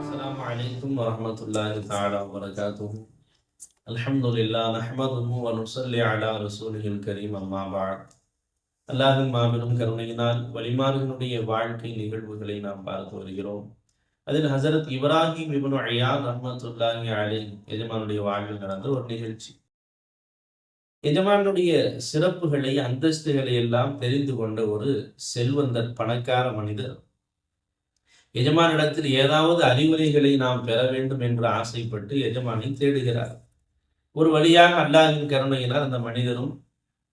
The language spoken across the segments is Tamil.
السلام عليكم ورحمة الله تعالى وبركاته الحمد لله نحمده ونصلي على رسوله الكريم أما بعد அல்லாஹின் மாபெரும் கருணையினால் வழிமாறுகளுடைய வாழ்க்கை நிகழ்வுகளை நாம் பார்த்து வருகிறோம் அதில் ஹசரத் இப்ராஹிம் இபனு அயான் ரஹ்மத்துல்லாஹி அலை எஜமானுடைய வாழ்வில் நடந்த ஒரு நிகழ்ச்சி. எஜமானுடைய சிறப்புகளை அந்தஸ்துகளை எல்லாம் தெரிந்து கொண்ட ஒரு செல்வந்தர் பணக்கார மனிதர். எஜமானிடத்தில் ஏதாவது அறிவுரைகளை நாம் பெற வேண்டும் என்று ஆசைப்பட்டு எஜமானை தேடுகிறார். ஒரு வழியாக அல்லாஹின் கருணையினால் அந்த மனிதரும்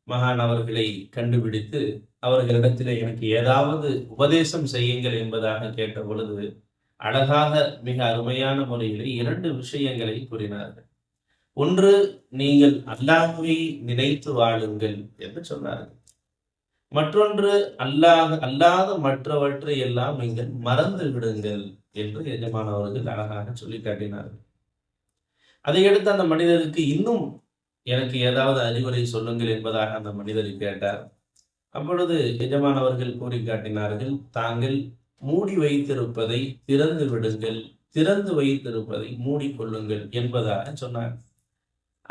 மகான் அவர்களை கண்டுபிடித்து அவர்களிடத்தில் எனக்கு ஏதாவது உபதேசம் செய்யுங்கள் என்பதாக கேட்ட பொழுது அழகாக மிக அருமையான முறையில் இரண்டு விஷயங்களை கூறினார்கள். ஒன்று நீங்கள் அல்லாஹுவை நினைத்து வாழுங்கள் என்று சொன்னார்கள். மற்றொன்று அல்லாத அல்லாத மற்றவற்றை எல்லாம் நீங்கள் மறந்து விடுங்கள் என்று எஜமானவர்கள் அழகாக சொல்லி காட்டினார்கள். அதையடுத்து அந்த மனிதருக்கு இன்னும் எனக்கு ஏதாவது அறிவுரை சொல்லுங்கள் என்பதாக அந்த மனிதர் கேட்டார். அப்பொழுது எஜமானவர்கள் கூறி காட்டினார்கள் தாங்கள் மூடி வைத்திருப்பதை திறந்து விடுங்கள். திறந்து வைத்திருப்பதை மூடிக்கொள்ளுங்கள் என்பதாக சொன்னார்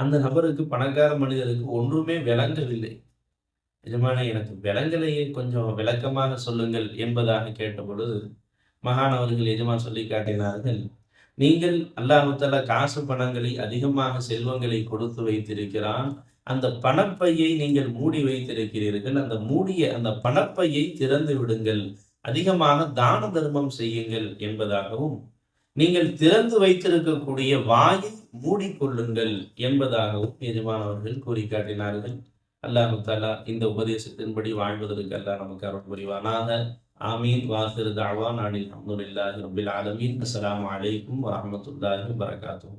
அந்த நபருக்கு பணக்கார மனிதருக்கு ஒன்றுமே விளங்கவில்லை. நிஜமான எனக்கு விலங்கலையே கொஞ்சம் விளக்கமாக சொல்லுங்கள் என்பதாக கேட்ட பொழுது மகான் அவர்கள் எஜமான் சொல்லி காட்டினார்கள் நீங்கள் அல்லாஹுத்தாலா காசு பணங்களை அதிகமாக செல்வங்களை கொடுத்து வைத்திருக்கிறான். அந்த பணப்பையை நீங்கள் மூடி வைத்திருக்கிறீர்கள். அந்த மூடிய அந்த பணப்பையை திறந்து விடுங்கள். அதிகமாக தான தர்மம் செய்யுங்கள் என்பதாகவும் நீங்கள் திறந்து வைத்திருக்கக்கூடிய வாயை மூடிக்கொள்ளுங்கள் என்பதாகவும் எஜமானவர்கள் கூறி காட்டினார்கள் அல்லாஹு தாலா இந்த உபதேசத்தின்படி வாழ்வதற்கு அல்லாஹ் நமக்கு அருள் புரிவானாக. ஆமீன். வாசிறு தாழ்வான் அனில் அஹமதுல்லாஹி ரபில் ஆலமீன். அஸ்லாம் வலைக்கும் வரமத்துல்லாஹி வபரகாத்துஹு